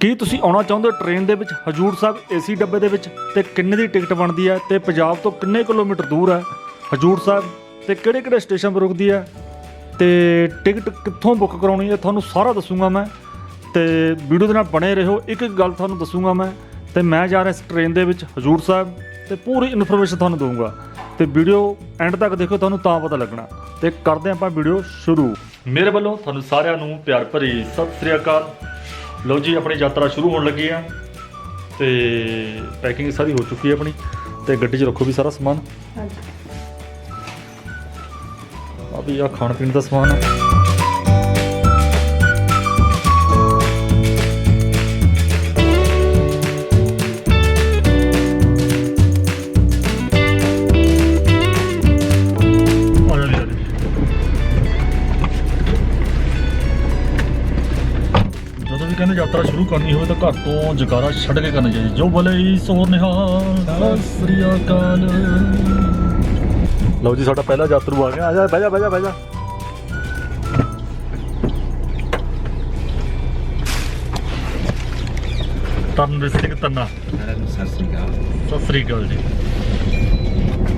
ਕੀ ਤੁਸੀਂ ਆਉਣਾ ਚਾਹੁੰਦੇ ਹੋ ਟ੍ਰੇਨ ਦੇ ਵਿੱਚ? ਹਜੂਰ ਸਾਹਿਬ ਏਸੀ ਡੱਬੇ ਦੇ ਵਿੱਚ ਤੇ ਕਿੰਨੇ ਦੀ ਟਿਕਟ ਬਣਦੀ ਹੈ ਤੇ ਪੰਜਾਬ ਤੋਂ ਕਿੰਨੇ ਕਿਲੋਮੀਟਰ ਦੂਰ ਹੈ? ਹਜੂਰ ਸਾਹਿਬ ਤੇ ਕਿਹੜੇ ਕਿਹੜੇ ਸਟੇਸ਼ਨ ਪਰ ਰੁਕਦੀ ਹੈ? ਤੇ ਟਿਕਟ ਕਿੱਥੋਂ ਬੁੱਕ ਕਰਾਉਣੀ ਹੈ? ਤੁਹਾਨੂੰ ਸਾਰਾ ਦੱਸੂਗਾ ਮੈਂ। ਤੇ ਵੀਡੀਓ ਦੇ ਨਾਲ ਬਣੇ ਰਹੋ। ਇੱਕ ਇੱਕ ਗੱਲ ਤੁਹਾਨੂੰ ਦੱਸੂਗਾ ਮੈਂ। ਤੇ ਮੈਂ ਜਾ ਰਿਹਾ ਇਸ ਟ੍ਰੇਨ ਦੇ ਵਿੱਚ, ਹਜੂਰ ਸਾਹਿਬ। ਤੇ ਪੂਰੀ ਇਨਫੋਰਮੇਸ਼ਨ ਤੁਹਾਨੂੰ ਦਊਂਗਾ। ਤੇ ਵੀਡੀਓ ਐਂਡ ਤੱਕ ਦੇਖੋ, ਤੁਹਾਨੂੰ ਤਾਂ ਪਤਾ ਲੱਗਣਾ। ਤੇ ਕਰਦੇ ਆਪਾਂ ਵੀਡੀਓ ਸ਼ੁਰੂ। ਮੇਰੇ ਵੱਲੋਂ ਤੁਹਾਨੂੰ ਸਾਰਿਆਂ ਨੂੰ ਪਿਆਰ ਭਰੀ ਸਤਿ ਸ੍ਰੀ ਅਕਾਲ। ਲਓ ਜੀ ਆਪਣੀ ਯਾਤਰਾ ਸ਼ੁਰੂ ਹੋਣ ਲੱਗੀ ਆ ਤੇ ਪੈਕਿੰਗ ਸਾਰੀ ਹੋ ਚੁੱਕੀ ਹੈ ਆਪਣੀ ਤੇ ਗੱਡੀ 'ਚ ਰੱਖੋ ਵੀ ਸਾਰਾ ਸਮਾਨ। ਆ ਵੀ ਆ ਖਾਣ ਪੀਣ ਦਾ ਸਮਾਨ ਆ ਆ। ਯਾਤਰਾ ਸ਼ੁਰੂ ਕਰਨੀ ਹੋਵੇ ਤਾਂ ਘਰ ਤੋਂ ਜਗਾਰਾ ਛੱਡ ਕੇ ਕਰਨੀ ਚਾਹੀਦੀ। ਜੋ ਨਿਹਾਲ। ਸਤਿ ਸ੍ਰੀ ਅਕਾਲ। ਲਓ ਜੀ ਸਾਡਾ ਪਹਿਲਾ ਯਾਤਰੂ ਆ ਗਿਆ। ਆ ਜਾ ਬਹਿ ਜਾ ਬਹਿ ਜਾ ਬਹਿ ਜਾ। ਤਰਨ ਸਿੰਘ ਤੰਨਾ। ਸਤਿ ਸ੍ਰੀ ਅਕਾਲ। ਸਤਿ ਸ੍ਰੀ ਅਕਾਲ ਜੀ।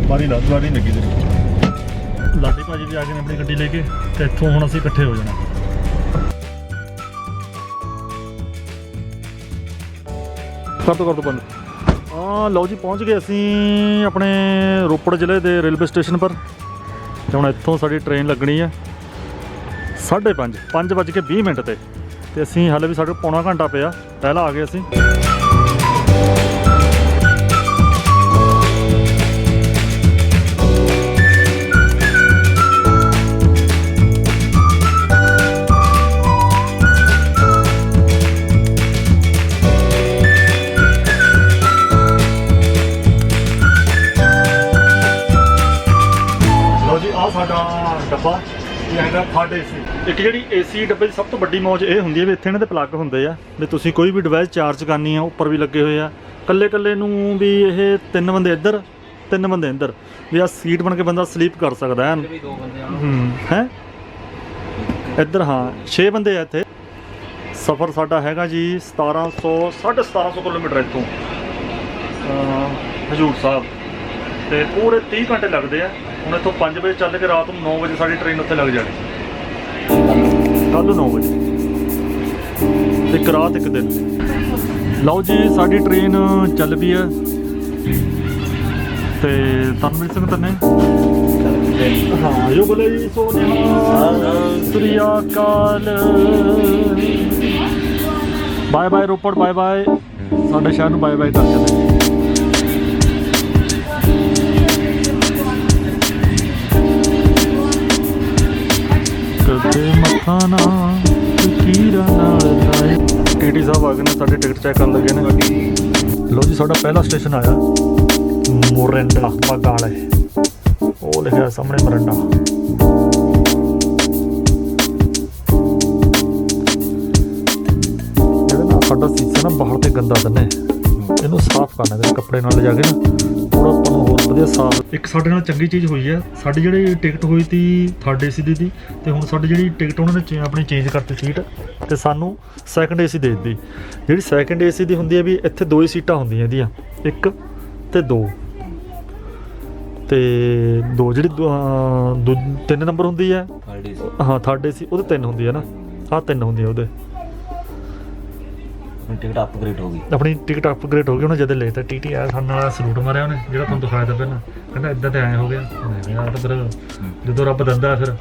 ਬਾਰੀ ਲਾ ਬਾਰੀ ਲੱਗੀ ਤੇਰੀ। ਲਾਡੀ ਭਾਜੀ ਵੀ ਆ ਗਏ ਨੇ ਆਪਣੀ ਗੱਡੀ ਲੈ ਕੇ ਤੇ ਇੱਥੋਂ ਹੁਣ ਅਸੀਂ ਇਕੱਠੇ ਹੋ ਜਾਣਾ। ਕਰ ਦੋ ਕਰ ਦੋ ਬੰਦ ਹਾਂ, ਲਓ ਜੀ, ਪਹੁੰਚ ਗਏ ਅਸੀਂ ਆਪਣੇ ਰੋਪੜ ਜ਼ਿਲ੍ਹੇ ਦੇ ਰੇਲਵੇ ਸਟੇਸ਼ਨ ਪਰ। ਤੇ ਹੁਣ ਇੱਥੋਂ ਸਾਡੀ ਟ੍ਰੇਨ ਲੱਗਣੀ ਹੈ 5:30 5 ਵੱਜ ਕੇ 20 ਮਿੰਟ ਤੇ। ਤੇ ਅਸੀਂ ਹਾਲੇ ਵੀ ਸਾਡੇ ਪੌਣਾ ਘੰਟਾ ਪਿਆ। ਪਹਿਲਾਂ ਆ ਗਏ ਅਸੀਂ। ਡੱਬਾ ਇਹ ਹੈਗਾ ਥਰਡ ਏਸੀ ਇੱਕ ਜਿਹੜੀ ਏਸੀ ਡੱਬੇ ਦੀ ਸਭ ਤੋਂ ਵੱਡੀ ਮੌਜ ਇਹ ਹੁੰਦੀ ਹੈ ਵੀ ਇੱਥੇ ਇਹਨਾਂ ਦੇ ਪਲੱਗ ਹੁੰਦੇ ਆ ਵੀ ਤੁਸੀਂ ਕੋਈ ਵੀ ਡਿਵਾਈਸ ਚਾਰਜ ਕਰਨੀ ਆ ਉੱਪਰ ਵੀ ਲੱਗੇ ਹੋਏ ਆ। ਕੱਲੇ ਕੱਲੇ ਨੂੰ ਵੀ ਇਹ ਤਿੰਨ ਬੰਦੇ ਇੱਧਰ ਤਿੰਨ ਬੰਦੇ ਇੱਧਰ ਵੀ ਆ ਸੀਟ ਬਣ ਕੇ ਬੰਦਾ ਸਲੀਪ ਕਰ ਸਕਦਾ ਹੈ। ਵੀ ਦੋ ਬੰਦੇ ਆ ਹੂੰ ਹੈ? ਇੱਧਰ ਹਾਂ 6 ਬੰਦੇ ਆ ਇੱਥੇ। ਸਫ਼ਰ ਸਾਡਾ ਹੈਗਾ ਜੀ 1700 1750 ਕਿਲੋਮੀਟਰ ਇੱਥੋਂ। ਹਜੂਰ ਸਾਹਿਬ। ਤੇ ਪੂਰੇ 30 ਘੰਟੇ ਲੱਗਦੇ ਆ। ਹੁਣ ਇੱਥੋਂ 5 ਵਜੇ ਚੱਲ ਕੇ ਰਾਤ ਨੂੰ 9 ਵਜੇ ਸਾਡੀ ਟ੍ਰੇਨ ਉੱਥੇ ਲੱਗ ਜਾਣੀ। ਕੱਲ 9 ਵਜੇ। ਤੇ ਇੱਕ ਰਾਤ, ਇੱਕ ਦਿਨ। ਲਓ ਜੀ, ਸਾਡੀ ਟ੍ਰੇਨ ਚੱਲ ਪਈ ਹੈ ਤੇ ਤਨਵੀਰ ਸਿੰਘ ਤੰਨੇ। ਹਾਂ ਜੋ ਬੋਲੇ ਜੀ ਸੋਨਿਆ ਸ੍ਰੀ bye bye Ropar bye bye ਸਾਡੇ ਸ਼ਹਿਰ ਨੂੰ ਬਾਏ ਬਾਏ ਕਰ ਚਲੇ ਕਦੇ ਨਾਲ ਲਾਏ। ਟੀਟੀ ਸਾਹਿਬ ਆ ਗਏ ਨੇ, ਸਾਡੇ ਟਿਕਟ ਚੈੱਕ ਕਰਨ ਲੱਗੇ ਨੇ। ਲੋ ਜੀ, ਸਾਡਾ ਪਹਿਲਾ ਸਟੇਸ਼ਨ ਆਇਆ। ਮੋਰਿੰਡਾ ਬਾਗਾ ਵਾਲੇ ਉਹ ਲਿਖਿਆ ਸਾਹਮਣੇ ਮੋਰਿੰਡਾ। ਜਿਹੜਾ ਨਾ ਸਾਡਾ ਸੀਸਾ ਨਾ ਬਾਹਰ ਤੇ ਗੰਦਾ ਦੰਨੇ ਇਹਨੂੰ ਸਾਫ਼ ਕਰਨਾ ਤੇ ਕੱਪੜੇ ਨਾਲ ਲਿਜਾ ਕੇ ਨਾ। ਵਧੀਆ ਸਾਫ਼ ਇੱਕ ਸਾਡੇ ਨਾਲ ਚੰਗੀ ਚੀਜ਼ ਹੋਈ ਹੈ ਸਾਡੀ ਜਿਹੜੀ ਟਿਕਟ ਹੋਈ ਤੀ ਥਰਡ ਏਸੀ ਦੀ ਤੀ ਤੇ ਹੁਣ ਸਾਡੀ ਜਿਹੜੀ ਟਿਕਟ ਉਹਨਾਂ ਨੇ ਚੇ- ਆਪਣੀ ਚੇਂਜ ਕਰਤੀ ਸੀਟ ਤੇ ਸਾਨੂੰ ਸੈਕੰਡ ਏਸੀ ਦੇ ਦਿੱਤੀ। ਜਿਹੜੀ ਸੈਕੰਡ ਏਸੀ ਦੀ ਹੁੰਦੀ ਹੈ ਵੀ ਇੱਥੇ ਦੋ ਹੀ ਸੀਟਾਂ ਹੁੰਦੀਆਂ ਇਹਦੀਆਂ ਇੱਕ ਤੇ ਦੋ। ਤੇ ਦੋ ਜਿਹੜੀ ਦੋ- ਦੂ- ਤਿੰਨ ਨੰਬਰ ਹੁੰਦੀ ਹੈ ਹਾਂ ਥਰਡ ਏਸੀ ਉਹਦੇ ਤਿੰਨ ਹੁੰਦੀ ਹੈ ਨਾ। ਆਹ ਤਿੰਨ ਹੁੰਦੀਆਂ ਉਹਦੇ। ਟਿਕਟ ਅਪਗ੍ਰੇਡ ਹੋ ਗਈ। ਆਪਣੀ ਟਿਕਟ ਅਪਗ੍ਰੇਡ ਹੋ ਗਈ ਉਹਨੇ ਜਦ ਲੈ ਤਾ ਟੀਟੀ ਆਇਆ ਸਾਨੂੰ ਨਾਲ ਸਲੂਟ ਮਾਰਿਆ ਉਹਨੇ ਜਿਹੜਾ ਤੁਹਾਨੂੰ ਦਿਖਾਇਆ ਤਾ ਪਹਿਲਾਂ। ਕਹਿੰਦਾ ਇਦਾਂ ਤੇ ਐ ਹੋ ਗਿਆ। ਮੈਂ ਤਾਂ ਫਿਰ ਜਦੋਂ ਰੱਬ ਦਿੰਦਾ ਫਿਰ।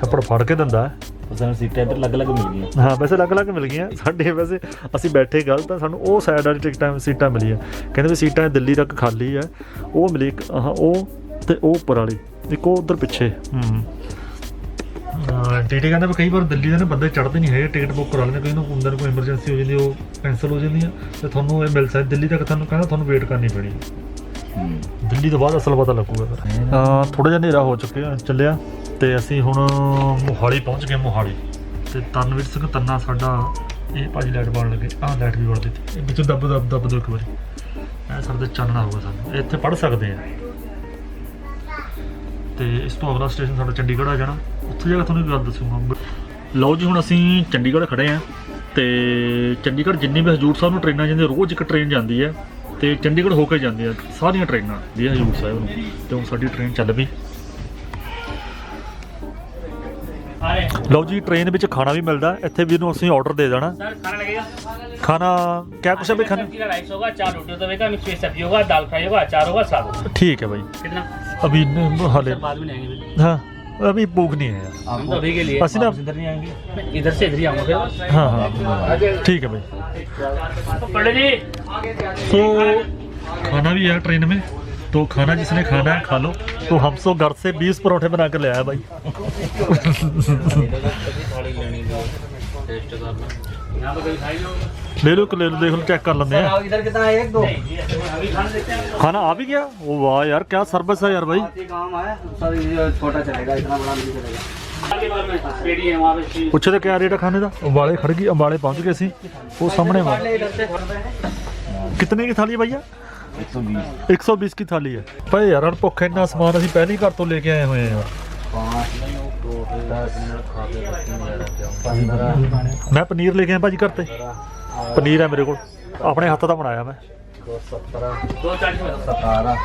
ਛੱਪੜ ਫੜ ਕੇ ਦਿੰਦਾ। ਸਾਨੂੰ ਸੀਟਾਂ ਇੱਧਰ ਅਲੱਗ-ਅਲੱਗ ਮਿਲ ਗਈਆਂ। ਹਾਂ ਵੈਸੇ ਅਲੱਗ-ਅਲੱਗ ਮਿਲ ਗਈਆਂ। ਸਾਡੇ ਵੈਸੇ ਅਸੀਂ ਬੈਠੇ ਗਲਤ ਆ ਸਾਨੂੰ ਉਹ ਸਾਈਡ ਵਾਲੀ ਟਿਕਟਾਂ ਸੀਟਾਂ ਮਿਲੀਆਂ। ਕਹਿੰਦੇ ਵੀ ਸੀਟਾਂ ਦਿੱਲੀ ਤੱਕ ਖਾਲੀ ਆ ਉਹ ਮਿਲੀ ਇੱਕ ਆਹ ਉਹ ਤੇ ਉਹ ਉੱਪਰ ਵਾਲੀ। ਇੱਕ ਉਹ ਉਧਰ ਪਿੱਛੇ। ਹੂੰ। ਟੀਟੀ ਕਹਿੰਦਾ ਵੀ ਕਈ ਵਾਰ ਦਿੱਲੀ ਦੇ ਨਾ ਬੰਦੇ ਚੜ੍ਹਦੇ ਨਹੀਂ ਹੈਗੇ ਟਿਕਟ ਬੁੱਕ ਕਰਾ ਲੈਂਦੇ ਕੋਈ ਨੂੰ ਬੰਦੇ ਨੂੰ ਕੋਈ ਐਮਰਜੈਂਸੀ ਹੋ ਜਾਂਦੀ ਉਹ ਕੈਂਸਲ ਹੋ ਜਾਂਦੀ ਆ ਤੇ ਤੁਹਾਨੂੰ ਇਹ ਮਿਲ ਸਕਦੀ ਦਿੱਲੀ ਤੱਕ ਤੁਹਾਨੂੰ ਕਹਿੰਦਾ ਤੁਹਾਨੂੰ ਵੇਟ ਕਰਨੀ ਪੈਣੀ। ਦਿੱਲੀ ਤੋਂ ਬਾਅਦ ਅਸਲ ਪਤਾ ਲੱਗੂਗਾ ਫਿਰ। ਥੋੜਾ ਜਿਹਾ ਹਨੇਰਾ ਹੋ ਚੁੱਕਿਆ ਚੱਲਿਆ ਤੇ ਅਸੀਂ ਹੁਣ ਮੋਹਾਲੀ ਪਹੁੰਚ ਗਏ ਮੋਹਾਲੀ। ਤੇ ਤਨਵੀਰ ਸਿੰਘ ਤੰਨਾ ਸਾਡਾ ਇਹ ਭਾਜੀ ਲਾਈਟ ਬਾਲ ਲੱਗੇ ਆਹ ਲਾਈਟ ਵੀ ਬੜ ਦਿੱਤੀ ਇਹ ਵਿੱਚੋਂ ਦੱਬ ਦੱਬ ਦੱਬ ਦੋ ਇੱਕ ਵਾਰੀ। ਐ ਸਾਡੇ ਚਾਨਣਾ ਹੋਊਗਾ ਸਾਨੂੰ। ਇੱਥੇ ਪੜ ਸਕਦੇ ਆ। ਤੇ ਇਸ ਤੋਂ ਅਗਲਾ ਸਟੇਸ਼ਨ ਸਾਡਾ ਚੰਡੀਗੜ੍ਹ ਆ ਜਾਣਾ। ਉੱਥੇ ਜਗ੍ਹਾ ਤੁਹਾਨੂੰ ਗੱਲ ਦੱਸੂਗਾ ਲਓ ਜੀ ਹੁਣ ਅਸੀਂ ਚੰਡੀਗੜ੍ਹ ਖੜੇ ਆਂ ਤੇ ਚੰਡੀਗੜ੍ਹ ਜਿੰਨੀ ਵੀ ਹਜੂਰ ਸਾਹਿਬ ਨੂੰ ਟ੍ਰੇਨਾਂ ਜਾਂਦੀਆਂ ਰੋਜ਼ ਇੱਕ ਟ੍ਰੇਨ ਜਾਂਦੀ ਹੈ ਤੇ ਚੰਡੀਗੜ੍ਹ ਹੋ ਕੇ ਜਾਂਦੀ ਹੈ ਸਾਰੀਆਂ ਟ੍ਰੇਨਾਂ ਦੀ ਹਜੂਰ ਸਾਹਿਬ ਨੂੰ। ਤੇ ਹੁਣ ਸਾਡੀ ਟ੍ਰੇਨ ਚੱਲ ਪਈ। ਲਓ ਜੀ ਟ੍ਰੇਨ ਵਿੱਚ ਖਾਣਾ ਵੀ ਮਿਲਦਾ ਇੱਥੇ ਵੀਰ ਨੂੰ ਅਸੀਂ ਆਰਡਰ ਦੇ ਦੇਣਾ। ਖਾਣਾ ਕਿਆ ਕੁਛ ਹੈ ਬਈ ਖਾਣਾ? ਸਬਜ਼ੀ ਰਾਈਸ ਹੋਗਾ ਚਾਰ ਰੋਟੀ ਹੋਵੇ ਤਾਂ ਮਿਕਸ ਸਬਜ਼ੀ ਹੋਗਾ ਦਾਲ ਫਰਾਈ ਹੋਗਾ ਅਚਾਰ ਹੋਗਾ ਸਾਗ ਠੀਕ ਹੈ ਭਾਈ ਕਿੰਨਾ? ਅਭੀ ਹਾਲੇ ਬਾਅਦ ਵਿੱਚ ਲੈਣਗੇ ਹਾਂ। अभी भूख नहीं है। पसीना इधर से इधर ही हाँ हाँ। ठीक है भाई। तो खाना भी है ट्रेन में। तो खाना जिसने खाना है खा लो। तो हम सो घर से 20 परोठे बना कर ले आया भाई। टेस्ट पे कभी खाई नहीं होगा ले लो ले लो देख लो चेक कर लेते हैं इधर कितना है एक दो अभी खाना देखते हैं खाना आ भी गया ओ वाह यार क्या सर्विस है यार भाई काम है सर ये छोटा चलेगा इतना बड़ा नहीं चलेगा आगे बाद में पेड़ी है वहाँ पे ਪੁੱਛੇ ਤੇ ਕਿਆ ਰੇਟ ਆ ਖਾਣੇ ਦਾ ਅੰਬਾਲੇ ਖੜ ਗਈ ਅੰਬਾਲੇ ਪਹੁੰਚ ਗਏ ਸੀ ਉਹ ਸਾਹਮਣੇ ਵਾ इधर से कितने की थाली है भैया एक सौ बीस 120 की थाली है ਭਾਈ ਯਾਰ ਹਣ ਭੁੱਖ ਇੰਨਾ ਸਮਾਨ ਅਸੀਂ ਪਹਿਲੀ ਘਰ ਤੋਂ ਲੈ ਕੇ ਆਏ ਹੋਏ ਆ पाँच दस मिनट खा के पंद्रह ਮੈਂ ਪਨੀਰ ਲੈ ਕੇ ਆਇਆ ਭਾਜੀ ਘਰ ਤੇ ਪਨੀਰ ਹੈ ਮੇਰੇ ਕੋਲ। ਆਪਣੇ ਹੱਥ ਦਾ ਬਣਾਇਆ ਮੈਂ। 270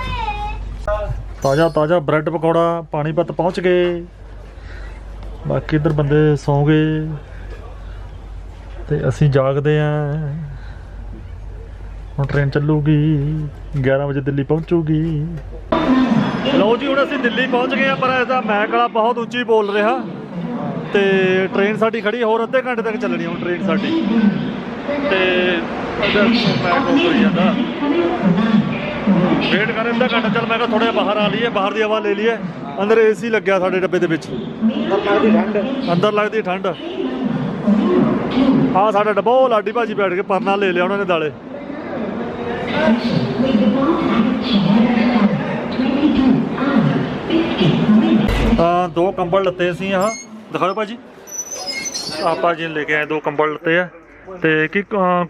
ਤਾਜ਼ਾ ਤਾਜ਼ਾ ਬ੍ਰੈਡ ਪਕੌੜਾ, ਪਾਣੀਪਤ ਪਹੁੰਚ ਗਏ। ਬਾਕੀ ਇਧਰ ਬੰਦੇ ਸੌਂ ਗਏ। ਤੇ ਅਸੀਂ ਜਾਗਦੇ ਆਂ। ਹੁਣ ਟ੍ਰੇਨ ਚੱਲੂਗੀ 11 ਵਜੇ ਦਿੱਲੀ ਪਹੁੰਚੂਗੀ। ਲਓ ਜੀ, ਹੁਣ ਅਸੀਂ ਦਿੱਲੀ ਪਹੁੰਚ ਗਏ ਆ, ਪਰ ਇਹਦਾ ਮੈਕ ਵਾਲਾ ਬਹੁਤ ਉੱਚੀ ਬੋਲ ਰਿਹਾ। ਤੇ ਟ੍ਰੇਨ ਸਾਡੀ ਖੜੀ ਹੋਰ ਅੱਧੇ ਘੰਟੇ ਤੱਕ ਚੱਲਣੀ ਹੁਣ ਟ੍ਰੇਨ ਸਾਡੀ। ਤੇ ਅਗਰ ਮੈਕ ਹੋ ਕਰੀ ਜਾਂਦਾ। ਵੇਟ ਕਰ ਅੱਧਾ ਘੰਟਾ ਚੱਲ ਮੈਂ ਕਿਹਾ ਥੋੜਾ ਬਾਹਰ ਆ ਲਈਏ ਬਾਹਰ ਦੀ ਹਵਾ ਲੈ ਲਈਏ। ਅੰਦਰ ਏਸੀ ਲੱਗਿਆ ਸਾਡੇ ਡੱਬੇ ਦੇ ਵਿੱਚ। ਅੰਦਰ ਲੱਗਦੀ ਠੰਡ। ਹਾਂ ਸਾਡਾ ਡੱਬਾ ਉਹ ਲਾਡੀ ਭਾਜੀ ਬੈਠ ਕੇ ਪਰਨਾ ਲੈ ਲਿਆ ਉਹਨਾਂ ਨੇ ਦਾਲੇ। ਆ ਦੋ ਕੰਬਲ ਲੱਤੇ ਸੀ ਆਹ। ਦਿਖਾਓ ਭਾਜੀ। ਆਪਾਂ ਜੀ ਲੈ ਕੇ ਆਏ ਦੋ ਕੰਬਲ ਲੱਤੇ ਆ। ਤੇ ਕੀ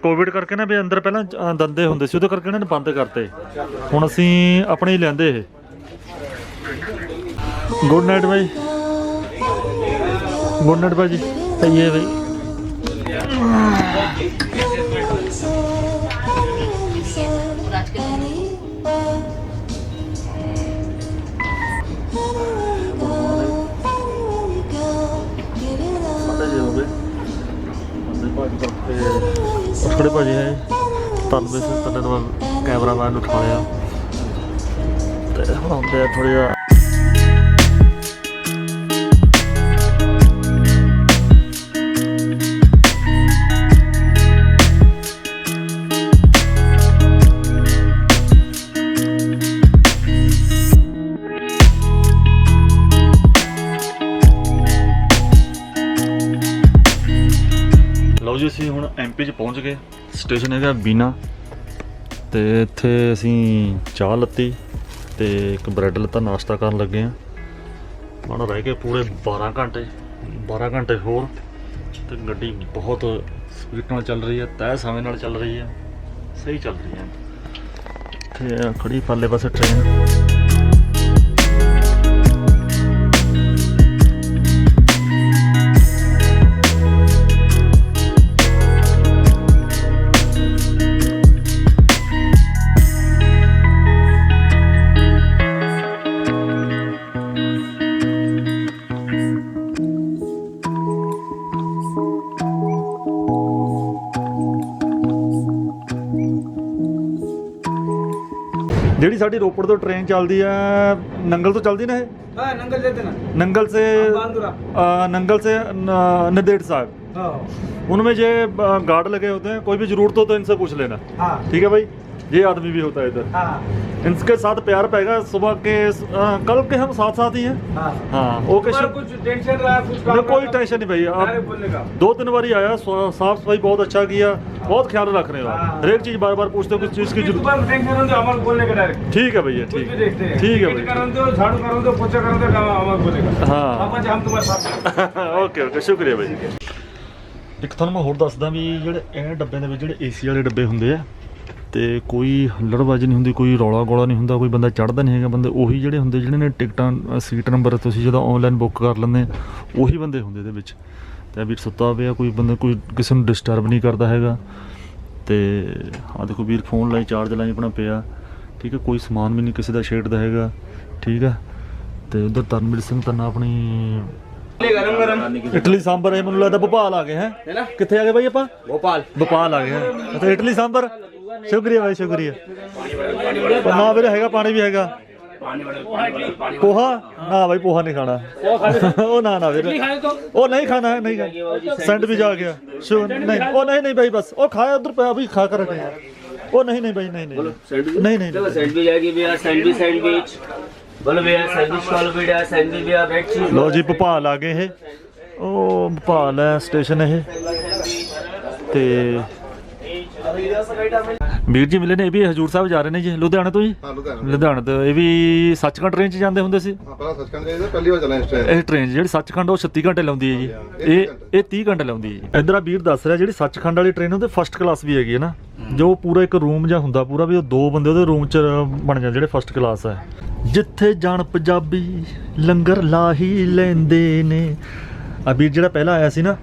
ਕੋਵਿਡ ਕਰਕੇ ਨਾ ਵੀ ਅੰਦਰ ਪਹਿਲਾਂ ਅ, ਦੰਦੇ ਹੁੰਦੇ ਸੀ ਉਹਦੇ ਕਰਕੇ ਇਹਨਾਂ ਨੇ ਬੰਦ ਕਰਤੇ। ਹੁਣ ਅਸੀਂ ਆਪਣੇ ਹੀ ਲੈਂਦੇ ਇਹ। ਗੁੱਡ ਨਾਈਟ ਬਾਈ। ਗੁੱਡ ਨਾਈਟ ਭਾਜੀ ਸਹੀ ਹੈ ਬਾਈ। ਥੋੜੇ ਭਾਜੀ ਹੈ ਤਨ ਦੇ ਸੇ ਤਨ ਨੂੰ ਕੈਮਰਾਮੈਨ ਨੂੰ ਉਠਾ ਲਿਆ ਤੇ ਹੁਣ ਆਉਂਦੇ ਆ ਥੋੜੇ ਜਿਹਾ ਲਓ ਜੀ, ਅਸੀਂ ਹੁਣ ਐਮਪੀ ਚ ਪਹੁੰਚ ਗਏ। ਸਟੇਸ਼ਨ ਹੈਗਾ ਬੀਨਾ। ਤੇ ਇੱਥੇ ਅਸੀਂ ਚਾਹ ਲੱਤੀ ਤੇ ਇੱਕ ਬ੍ਰੈਡ ਲੱਤਾ ਨਾਸ਼ਤਾ ਕਰਨ ਲੱਗੇ ਆ ਹੁਣ ਰਹਿ ਗਏ ਪੂਰੇ 12 ਘੰਟੇ 12 ਘੰਟੇ ਹੋਰ। ਤੇ ਗੱਡੀ ਬਹੁਤ ਸਪੀਡ ਨਾਲ ਚੱਲ ਰਹੀ ਹੈ ਤੈਅ ਸਮੇਂ ਨਾਲ ਚੱਲ ਰਹੀ ਹੈ। ਸਹੀ ਚੱਲ ਰਹੀ ਹੈ। ਤੇ ਖੜੀ ਪਰਲੇ ਪਾਸੇ ਟ੍ਰੇਨ ਜਿਹੜੀ ਸਾਡੀ ਰੋਪੜ ਤੋਂ ਟ੍ਰੇਨ ਚੱਲਦੀ ਹੈ ਨੰਗਲ ਤੋਂ ਚੱਲਦੀ ਨਾ ਇਹ हाँ नंगल देते ना नंगल से बांदुरा अ, नंगल से न- नंदेड़ साहब हाँ उनमें ये अ, गार्ड लगे होते हैं कोई भी जरूरत हो तो इनसे पूछ लेना हाँ ठीक है भाई ये आदमी भी होता है इधर हाँ इनके साथ प्यार पेगा सुबह के अ, कल के हम साथ साथ ही हैं हाँ हाँ ओके तुम्हारा शुभ- कुछ टेंशन रहा कुछ नहीं, कोई टेंशन नहीं भैया डायरेक्ट आप बोलने का दो तीन बार ही आया स्व- साफ सफाई बहुत अच्छा किया बहुत ख्याल रख रहे हो आप। हाँ। हर एक चीज बार बार पूछते हो कुछ चीज की कुछ जरूरत सुबह टेंशन होते हमारे बोलने का डायरेक्ट ठीक है भैया कुछ ठीक भी है देखते हैं ठीक है पेट भैया करो तो झाड़ू करो तो पोछा करो तो हमारे बोलेगा हाँ पापा जी हम तुम्हारे साथ हैं। ਓਕੇ ਓਕੇ ਸ਼ੁਕਰੀਆ ਬਾਈ ਇੱਕ ਤੁਹਾਨੂੰ ਮੈਂ ਹੋਰ ਦੱਸਦਾ ਵੀ ਜਿਹੜੇ ਇਹ ਡੱਬੇ ਦੇ ਵਿੱਚ ਜਿਹੜੇ ਏਸੀ ਵਾਲੇ ਡੱਬੇ ਹੁੰਦੇ ਆ ਤੇ ਕੋਈ ਹੱਲੜਬਾਜ਼ੀ ਨਹੀਂ ਹੁੰਦੀ ਕੋਈ ਰੌਲਾ ਗੋਲਾ ਨਹੀਂ ਹੁੰਦਾ ਕੋਈ ਬੰਦਾ ਚੜਦਾ ਨਹੀਂ ਹੈਗਾ ਬੰਦੇ ਉਹੀ ਜਿਹੜੇ ਹੁੰਦੇ ਜਿਹੜੇ ਨੇ ਟਿਕਟਾਂ ਸੀਟ ਨੰਬਰ ਤੁਸੀਂ ਜਦੋਂ ਆਨਲਾਈਨ ਬੁੱਕ ਕਰ ਲੈਂਦੇ ਉਹੀ ਬੰਦੇ ਹੁੰਦੇ ਇਹਦੇ ਵਿੱਚ। ਤੇ ਵੀਰ ਸੁੱਤਾ ਪਿਆ ਕੋਈ ਬੰਦਾ ਕੋਈ ਕਿਸੇ ਨੂੰ ਡਿਸਟਰਬ ਨਹੀਂ ਕਰਦਾ ਹੈਗਾ। ਤੇ ਆ ਦੇਖੋ ਵੀਰ ਫੋਨ ਲਾਈ ਚਾਰਜ ਲਾਈ ਆਪਣਾ ਪਿਆ ਠੀਕ ਹੈ ਕੋਈ ਸਮਾਨ ਵੀ ਨਹੀਂ ਕਿਸੇ ਦਾ ਛੇੜਦਾ ਹੈਗਾ ਠੀਕ ਹੈ। ਤੇ ਉਧਰ ਤਰਨਵੀਰ ਸਿੰਘ ਤਨ ਆਪਣੀ ਇਟਲੀ ਸਾਂਬਰ ਇਹ ਮੈਨੂੰ ਲੱਗਦਾ ਭੋਪਾਲ ਆ ਗਏ ਹੈ। ਕਿੱਥੇ ਆ ਗਏ ਬਾਈ ਆਪਾਂ? ਭੋਪਾਲ। ਭੋਪਾਲ ਆ ਗਏ ਹੈ। ਇਟਲੀ ਸਾਂਬਰ? ਸ਼ੁਕਰੀਆ ਬਾਈ ਸ਼ੁਕਰੀਆ ਪਰ ਨਾ ਵੀਰੇ ਹੈਗਾ ਪਾਣੀ ਵੀ ਹੈਗਾ ਪੋਹਾ ਨਾ ਬਾਈ ਪੋਹਾ ਨਹੀਂ ਖਾਣਾ ਉਹ ਨਾ ਨਾ ਵੀਰੇ ਉਹ ਨਹੀਂ ਖਾਣਾ ਹੈ ਨਹੀਂ ਖਾਣਾ ਸੈਂਡਵਿਚ ਆ ਗਿਆ ਸ਼ੁ ਨਹੀਂ ਉਹ ਨਹੀਂ ਨਹੀਂ ਬਾਈ ਬਸ ਉਹ ਖਾਇਆ ਉਧਰ ਪਿਆ ਵੀ ਖਾ ਕਰ ਹਟੇ ਉਹ ਨਹੀਂ ਨਹੀਂ ਬਾਈ ਨਹੀਂ ਨਹੀਂ ਨਹੀਂ ਨਹੀਂ चलो सैंडविच आएगी भैया सैंडविच सैंडविच बोलो भैया सैंडविच कॉल भैया सैंडविच भैया रेड चीज ਲੋ ਜੀ ਭੋਪਾਲ ਆ ਗਏ ਇਹ ਉਹ ਭੋਪਾਲ ਹੈ ਸਟੇਸ਼ਨ ਇਹ ਤੇ ਵੀਰ ਜੀ ਮਿਲੇ ਨੇ ਇਹ ਵੀ ਹਜੂਰ ਸਾਹਿਬ ਜਾ ਰਹੇ ਨੇ ਜੀ ਲੁਧਿਆਣੇ ਤੋਂ ਜੀ? ਹਾਂ ਲੁਧਿਆਣਾ ਲੁਧਿਆਣੇ ਤੋਂ। ਇਹ ਵੀ ਸੱਚਖੰਡ ਟ੍ਰੇਨ 'ਚ ਜਾਂਦੇ ਹੁੰਦੇ ਸੀ? ਹਾਂ ਪਹਿਲਾਂ ਸੱਚਖੰਡ ਜਾਈਦਾ ਪਹਿਲੀ ਵਾਰ ਚੱਲਾਂ ਇਸ ਟ੍ਰੇਨ ਇਹ ਟ੍ਰੇਨ ਜਿਹੜੀ ਸੱਚਖੰਡ ਉਹ 36 ਘੰਟੇ ਲਾਉਂਦੀ ਹੈ ਜੀ। ਇਹ ਇਹ 30 ਘੰਟੇ ਲਾਉਂਦੀ ਹੈ ਜੀ। ਇਧਰ ਆ ਵੀਰ ਦੱਸ ਰਿਹਾ ਜਿਹੜੀ ਸੱਚਖੰਡ ਵਾਲੀ ਟ੍ਰੇਨ ਉਹਦੇ ਫਸਟ ਕਲਾਸ ਵੀ ਹੈਗੀ ਹੈ ਨਾ। ਜੋ ਪੂਰਾ ਇੱਕ ਰੂਮ ਜਾਂ ਹੁੰਦਾ ਪੂਰਾ ਵੀ ਉਹ ਦੋ ਬੰਦੇ ਉਹਦੇ ਰੂਮ 'ਚ ਬਣ ਜਾਂਦੇ ਜਿਹੜੇ ਫਸਟ ਕਲਾਸ ਹੈ। ਜਿੱਥੇ ਜਾਣ ਪੰਜਾਬੀ ਲੰਗਰ ਲਾ ਹੀ ਲੈਂਦੇ ਨੇ। ਆ ਵੀਰ ਜਿਹੜਾ ਪਹਿਲਾਂ ਆਇਆ ਸੀ ਨਾ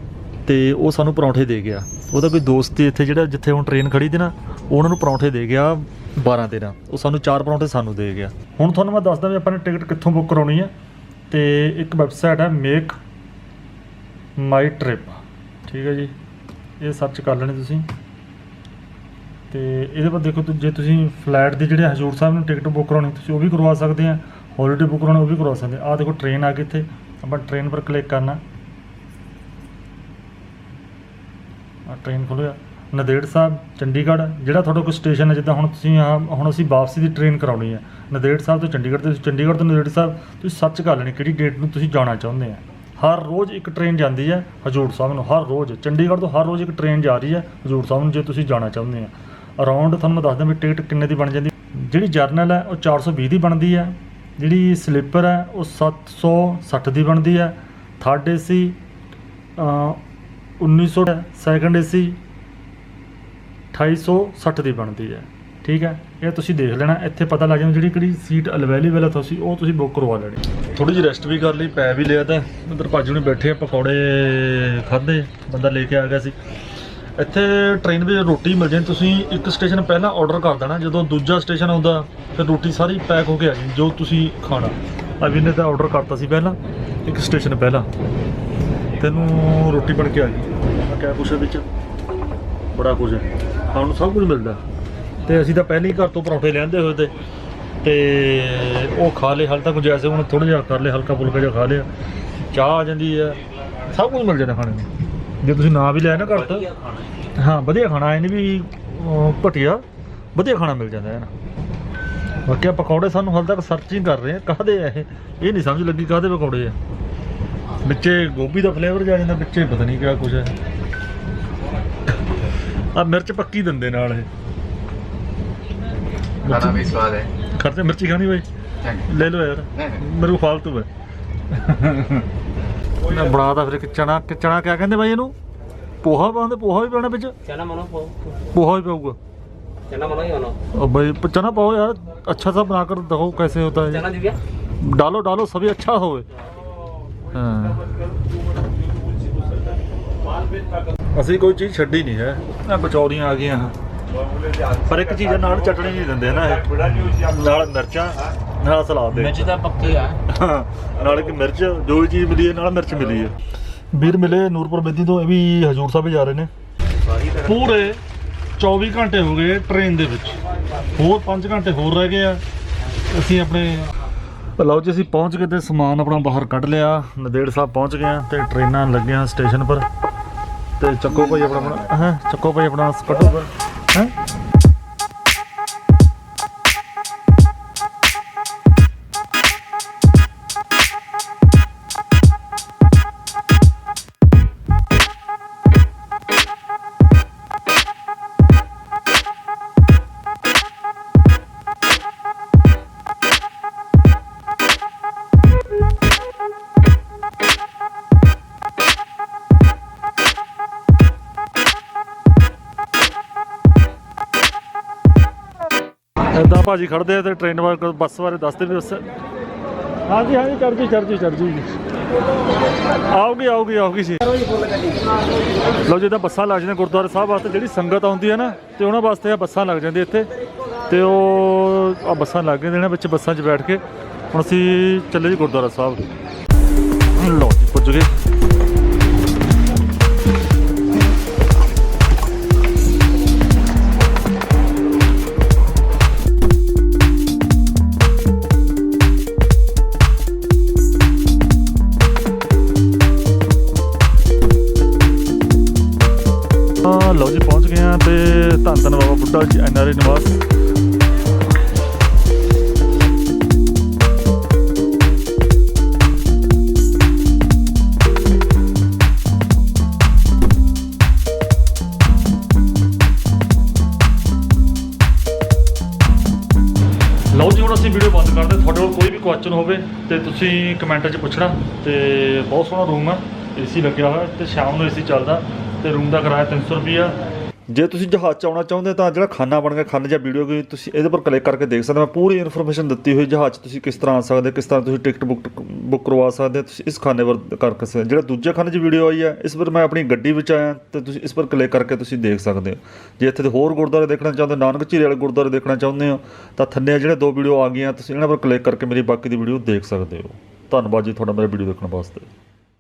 ਤੇ ਉਹ ਸਾਨੂੰ ਪਰੌਂਠੇ ਦੇ ਗਿਆ। ਉਹਦਾ ਕੋਈ ਦੋਸਤ ਸੀ ਇੱਥੇ ਜਿਹੜਾ ਜਿੱਥੇ ਹੁਣ ਟ੍ਰੇਨ ਖੜੀ ਸੀ ਨਾ ਉਹਨਾਂ ਨੂੰ ਪਰੌਂਠੇ ਦੇ ਗਿਆ 12 13 ਉਹ ਸਾਨੂੰ ਚਾਰ ਪਰੌਂਠੇ ਸਾਨੂੰ ਦੇ ਗਿਆ। ਹੁਣ ਤੁਹਾਨੂੰ ਮੈਂ ਦੱਸਦਾ ਵੀ ਆਪਾਂ ਨੇ ਟਿਕਟ ਕਿੱਥੋਂ ਬੁੱਕ ਕਰਾਉਣੀ ਹੈ ਤੇ ਇੱਕ ਵੈਬਸਾਈਟ ਹੈ ਮੇਕ ਮਾਈ ਟ੍ਰਿਪ ਠੀਕ ਹੈ ਜੀ। ਇਹ ਸਰਚ ਕਰ ਲੈਣੀ ਤੁਸੀਂ। ਤੇ ਇਹਦੇ ਬਾਅਦ ਦੇਖੋ ਜੇ ਤੁਸੀਂ ਫਲਾਈਟ ਦੀ ਜਿਹੜੇ ਹਜੂਰ ਸਾਹਿਬ ਨੂੰ ਟਿਕਟ ਬੁੱਕ ਕਰਾਉਣੀ, ਤੁਸੀਂ ਉਹ ਵੀ ਕਰਵਾ ਸਕਦੇ ਆ। ਹੌਲੀਡੇ ਬੁੱਕ ਕਰਾਉਣੀ, ਉਹ ਵੀ ਕਰਵਾ ਸਕਦੇ ਆ। ਆਹ ਦੇਖੋ ਟ੍ਰੇਨ ਆ ਗਈ ਇੱਥੇ। ਆਪਾਂ ਟ੍ਰੇਨ ਪਰ ਕਲਿੱਕ ਕਰਨਾ ਆ ਟ੍ਰੇਨ ਖੁੱਲਿਆ ਨਦੇੜ ਸਾਹਿਬ, ਚੰਡੀਗੜ੍ਹ, ਜਿਹੜਾ ਤੁਹਾਡਾ ਕੋਈ ਸਟੇਸ਼ਨ ਹੈ, ਜਿੱਦਾਂ ਹੁਣ ਤੁਸੀਂ ਆਹ ਹੁਣ ਅਸੀਂ ਵਾਪਸੀ ਦੀ ਟ੍ਰੇਨ ਕਰਾਉਣੀ ਹੈ। ਨਦੇੜ ਸਾਹਿਬ ਤੋਂ ਚੰਡੀਗੜ੍ਹ ਤੇ ਚੰਡੀਗੜ੍ਹ ਤੋਂ ਨਦੇੜ ਸਾਹਿਬ, ਤੁਸੀਂ ਸਰਚ ਕਰ ਲੈਣੀ ਕਿਹੜੀ ਡੇਟ ਨੂੰ ਤੁਸੀਂ ਜਾਣਾ ਚਾਹੁੰਦੇ ਆ। ਹਰ ਰੋਜ਼ ਇੱਕ ਟ੍ਰੇਨ ਜਾਂਦੀ ਹੈ, ਹਜੂਰ ਸਾਹਿਬ ਨੂੰ, ਹਰ ਰੋਜ਼। ਚੰਡੀਗੜ੍ਹ ਤੋਂ ਹਰ ਰੋਜ਼ ਇੱਕ ਟ੍ਰੇਨ ਜਾ ਰਹੀ ਹੈ, ਹਜੂਰ ਸਾਹਿਬ ਨੂੰ, ਜੇ ਤੁਸੀਂ ਜਾਣਾ ਚਾਹੁੰਦੇ ਆ। ਅਰਾਊਂਡ ਤੁਹਾਨੂੰ ਮੈਂ ਦੱਸਦਾ ਵੀ ਟਿਕਟ ਕਿੰਨੇ ਦੀ ਬਣ ਜਾਂਦੀ। ਜਿਹੜੀ ਜਰਨਲ ਹੈ, ਉਹ 420 ਦੀ ਬਣਦੀ ਹੈ। ਜਿਹੜੀ ਸਲੀਪਰ ਹੈ, ਉਹ 760 ਦੀ ਬਣਦੀ ਹੈ। ਥਰਡ ਏਸੀ 1900 ਹੈ ਸੈਕੰਡ ਏਸੀ 2860 ਦੀ ਬਣਦੀ ਹੈ। ਠੀਕ ਹੈ? ਇਹ ਤੁਸੀਂ ਦੇਖ ਲੈਣਾ। ਇੱਥੇ ਪਤਾ ਲੱਗ ਜਾਂਦਾ ਜਿਹੜੀ ਕਿਹੜੀ ਸੀਟ ਅਵੇਲੇਬਲ ਹੈ ਤੁਸੀਂ, ਉਹ ਤੁਸੀਂ ਬੁੱਕ ਕਰਵਾ ਲੈਣੀ। ਥੋੜੀ ਜਿਹੀ ਰੈਸਟ ਵੀ ਕਰ ਲਈ, ਪੈ ਵੀ ਲਿਆ ਤਾਂ। ਉਧਰ ਭਾਜੀ ਨੇ ਬੈਠੇ ਆ, ਪਕੌੜੇ ਖਾਦੇ ਬੰਦਾ ਲੈ ਕੇ ਆ ਗਿਆ ਸੀ। ਇੱਥੇ ਟ੍ਰੇਨ ਵਿੱਚ ਰੋਟੀ ਮਿਲ ਜਾਂਦੀ ਤੁਸੀਂ ਇੱਕ ਸਟੇਸ਼ਨ ਪਹਿਲਾਂ ਆਰਡਰ ਕਰ ਦੇਣਾ। ਜਦੋਂ ਦੂਜਾ ਸਟੇਸ਼ਨ ਆਉਂਦਾ, ਫਿਰ ਰੋਟੀ ਸਾਰੀ ਪੈਕ ਹੋ ਕੇ ਆ ਜਾਂਦੀ ਜੋ ਤੁਸੀਂ ਖਾਣਾ। ਅਭੀ ਨੇ ਤਾਂ ਆਰਡਰ ਕਰਤਾ ਸੀ ਪਹਿਲਾਂ, ਇੱਕ ਸਟੇਸ਼ਨ ਪਹਿਲਾਂ। ਤੈਨੂੰ ਰੋਟੀ ਬਣ ਕੇ ਆ ਗਈ ਆ ਕਿਆ ਕੁਛ ਵਿੱਚ ਬੜਾ ਕੁਝ ਹੈ। ਖਾਣ ਨੂੰ ਸਭ ਕੁਝ ਮਿਲਦਾ। ਤੇ ਅਸੀਂ ਤਾਂ ਪਹਿਲਾਂ ਹੀ ਘਰ ਤੋਂ ਪਰੌਂਠੇ ਲਿਆਂਦੇ ਹੋਏ ਤੇ ਤੇ ਉਹ ਖਾ ਲਏ ਹਾਲ ਤੱਕ ਜੈਸੇ ਹੁਣ ਥੋੜਾ ਜਿਹਾ ਕਰ ਲਿਆ ਹਲਕਾ ਫੁਲਕਾ ਜਿਹਾ ਖਾ ਲਿਆ। ਚਾਹ ਆ ਜਾਂਦੀ ਹੈ ਸਭ ਕੁਝ ਮਿਲ ਜਾਂਦਾ ਖਾਣੇ ਨੂੰ। ਜੇ ਤੁਸੀਂ ਨਾ ਵੀ ਲਿਆ ਨਾ ਘਰ ਤੋਂ ਹਾਂ। ਵਧੀਆ ਖਾਣਾ ਐ ਨਹੀਂ ਵੀ ਘਟੀਆ ਵਧੀਆ ਖਾਣਾ ਮਿਲ ਜਾਂਦਾ ਹੈ ਨਾ। ਬਾਕੀ ਪਕੌੜੇ ਸਾਨੂੰ ਹਾਲ ਤੱਕ ਸਰਚਿੰਗ ਕਰ ਰਹੇ ਆ ਕਾਹਦੇ ਆ ਇਹ? ਇਹ ਨਹੀਂ ਸਮਝ ਲੱਗੀ ਕਾਹਦੇ ਪਕੌੜੇ ਆ। ਵਿੱਚੇ ਗੋਭੀ ਦਾ ਫਲੇਵਰ ਜਾ ਜਾਂਦਾ ਵਿੱਚੇ ਪਤਾ ਨਹੀਂ ਕਿਆ ਕੁਝ ਹੈ ਆ ਮਿਰਚ ਪੱਕੀ ਦਿੰਦੇ ਨਾਲ ਇਹ ਖਾਣਾ ਵੀ ਸਵਾਦ ਹੈ ਖਰਚੇ ਮਿਰਚੀ ਖਾਣੀ ਬਾਈ ਲੈ ਲਓ ਯਾਰ ਨਹੀਂ, ਨਹੀਂ। ਮੇਰੇ ਕੋਲ ਫਾਲਤੂ ਹੈ ਮੈਂ ਬਣਾਤਾ ਫਿਰ ਇੱਕ ਚਣਾ ਕਿ ਚਣਾ ਕਿਆ ਕਹਿੰਦੇ ਬਾਈ ਇਹਨੂੰ ਪੋਹਾ ਪਾਉਂਦੇ ਪੋਹਾ ਵੀ ਪਾਉਣਾ ਵਿੱਚ चना मनो पाओ पोहा भी पाऊंगा चना मनो ही मनो और भाई प- चना पाओ यार अच्छा सा बनाकर देखो कैसे होता है चना दिव्या डालो डालो सभी अच्छा हो ਅਸੀਂ ਕੋਈ ਚੀਜ਼ ਛੱਡੀ ਨਹੀਂ ਹੈ। ਆ ਬਚੌਰੀਆਂ ਆ ਗਈਆਂ। ਪਰ ਇੱਕ ਚੀਜ਼ ਨਾਲ ਚਟਣੀ ਨਹੀਂ ਦਿੰਦੇ ਨਾ ਇਹ। ਨਾਲ ਮਿਰਚਾਂ ਨਾਲ ਸਲਾਦ ਦੇ। ਮਿਰਚ ਤਾਂ ਪੱਕੀ ਆ। ਨਾਲ ਇੱਕ ਮਿਰਚ ਜੋ ਵੀ ਚੀਜ਼ ਮਿਲੀ ਹੈ ਨਾਲ ਮਿਰਚ ਮਿਲੀ ਹੈ। ਵੀਰ ਮਿਲੇ ਨੂਰਪੁਰ ਬੇਦੀ ਤੋਂ ਇਹ ਵੀ ਹਜੂਰ ਸਾਹਿਬ ਜਾ ਰਹੇ ਨੇ। ਪੂਰੇ 24 ਘੰਟੇ ਹੋ ਗਏ ਟ੍ਰੇਨ ਦੇ ਵਿੱਚ। ਹੋਰ 5 ਘੰਟੇ ਹੋਰ ਰਹਿ ਗਏ ਆ। ਅਸੀਂ ਆਪਣੇ ਲਓ ਜੀ, ਅਸੀਂ ਪਹੁੰਚ ਗਏ ਤੇ ਸਮਾਨ ਆਪਣਾ ਬਾਹਰ ਕੱਢ ਲਿਆ। ਨਦੇੜ ਸਾਹਿਬ ਪਹੁੰਚ ਗਏ ਆ ਤੇ ਟ੍ਰੇਨਾਂ ਲੱਗੀਆਂ ਸਟੇਸ਼ਨ ਪਰ। ਤੇ ਚੱਕੋ ਭਾਈ ਆਪਣਾ ਆਪਣਾ, ਹਾਂ, ਚੱਕੋ ਭਾਈ ਆਪਣਾ ਕੱਢੋ ਹੈ। ਭਾਜੀ ਖੜਦੇ ਆ ਤੇ ਟ੍ਰੇਨ ਬਾਰੇ ਬੱਸ ਬਾਰੇ ਦੱਸਦੇ ਵੀ ਉਸ ਹਾਂਜੀ ਹਾਂਜੀ ਚੜ ਜੀ ਚੜ ਜੀ ਚੜ ਜੀ। ਆਉਗੀ ਆਉਗੀ ਆਉਗੀ ਜੀ। ਲਓ ਜਿੱਦਾਂ ਬੱਸਾਂ ਲੱਗ ਜਾਂਦੀਆਂ ਗੁਰਦੁਆਰਾ ਸਾਹਿਬ ਵਾਸਤੇ, ਜਿਹੜੀ ਸੰਗਤ ਆਉਂਦੀ ਹੈ ਨਾ, ਤੇ ਉਹਨਾਂ ਵਾਸਤੇ ਆ ਬੱਸਾਂ ਲੱਗ ਜਾਂਦੀਆਂ ਇੱਥੇ। ਤੇ ਉਹ ਆ ਬੱਸਾਂ ਲੱਗ ਜਾਂਦੀਆਂ ਨੇ ਵਿੱਚ ਬੱਸਾਂ 'ਚ ਬੈਠ ਕੇ। ਹੁਣ ਅਸੀਂ ਚੱਲੇ ਜੀ ਗੁਰਦੁਆਰਾ ਸਾਹਿਬ। ਲਓ ਜੀ, ਪੁੱਜ ਗਏ। ਲਓ ਜੀ, ਪਹੁੰਚ ਗਏ ਆ ਤੇ ਧੰਨ ਧੰਨ ਬਾਬਾ ਬੁੱਢਾ ਜੀ ਐਨਆਰਏ ਨਿਵਾਸ। ਲਓ ਜੀ, ਹੁਣ ਅਸੀਂ ਵੀਡੀਓ ਬੰਦ ਕਰਦੇ ਤੁਹਾਡੇ ਕੋਲ ਕੋਈ ਵੀ ਕੁਐਸਚਨ ਹੋਵੇ ਤੇ ਤੁਸੀਂ ਕਮੈਂਟ 'ਚ ਪੁੱਛਣਾ ਤੇ ਬਹੁਤ ਸੋਹਣਾ ਰੂਮ ਆ। ਏਸੀ ਲੱਗਿਆ ਹੋਇਆ ਤੇ ਸ਼ਾਮ ਨੂੰ ਏਸੀ ਚੱਲਦਾ। ਤੇ ਰੂਮ ਦਾ ਕਿਰਾਇਆ 300 ਰੁਪਈਆ। ਜੇ ਤੁਸੀਂ ਜਹਾਜ਼ 'ਚ ਆਉਣਾ ਚਾਹੁੰਦੇ ਤਾਂ ਜਿਹੜਾ ਖਾਨਾ ਬਣ ਗਿਆ ਖਾਨੇ ਜਾਂ ਵੀਡੀਓ ਗਈ ਤੁਸੀਂ ਇਹਦੇ ਪਰ ਕਲਿੱਕ ਕਰਕੇ ਦੇਖ ਸਕਦੇ ਹੋ। ਮੈਂ ਪੂਰੀ ਇਨਫੋਰਮੇਸ਼ਨ ਦਿੱਤੀ ਹੋਈ ਜਹਾਜ਼ 'ਚ ਤੁਸੀਂ ਕਿਸ ਤਰ੍ਹਾਂ ਆ ਸਕਦੇ ਕਿਸ ਤਰ੍ਹਾਂ ਤੁਸੀਂ ਟਿਕਟ ਬੁੱਕ ਬੁੱਕ ਕਰਵਾ ਸਕਦੇ ਹੋ, ਤੁਸੀਂ ਇਸ ਖਾਨੇ ਪਰ ਕਰਕੇ ਸਕਦੇ ਜਿਹੜਾ ਦੂਜੇ ਖਾਨੇ 'ਚ ਵੀਡੀਓ ਆਈ ਹੈ ਇਸ ਪਰ ਮੈਂ ਆਪਣੀ ਗੱਡੀ ਵਿੱਚ ਆਇਆ ਤੇ ਤੁਸੀਂ ਇਸ ਪਰ ਕਲਿੱਕ ਕਰਕੇ ਤੁਸੀਂ ਦੇਖ ਸਕਦੇ ਹੋ। ਜੇ ਇੱਥੇ ਦੇ ਹੋਰ ਗੁਰਦੁਆਰੇ ਦੇਖਣਾ ਚਾਹੁੰਦੇ ਹੋ, ਨਾਨਕ ਝੀਰੇ ਵਾਲੇ ਗੁਰਦੁਆਰੇ ਦੇਖਣਾ ਚਾਹੁੰਦੇ ਹੋ ਤਾਂ ਥੱਲੇ ਜਿਹੜੇ ਦੋ ਵੀਡੀਓ ਆ ਗਈਆਂ ਤੁਸੀਂ ਇਹਨਾਂ ਪਰ ਕਲਿੱਕ ਕਰਕੇ ਮੇਰੀ ਬਾਕੀ ਦੀ ਵੀਡੀਓ ਦੇਖ ਸਕਦੇ ਹੋ। ਧੰਨਵਾਦ ਜੀ ਤੁਹਾਡਾ ਮੇਰਾ ਵੀਡੀਓ ਦੇਖਣ ਵਾਸਤੇ।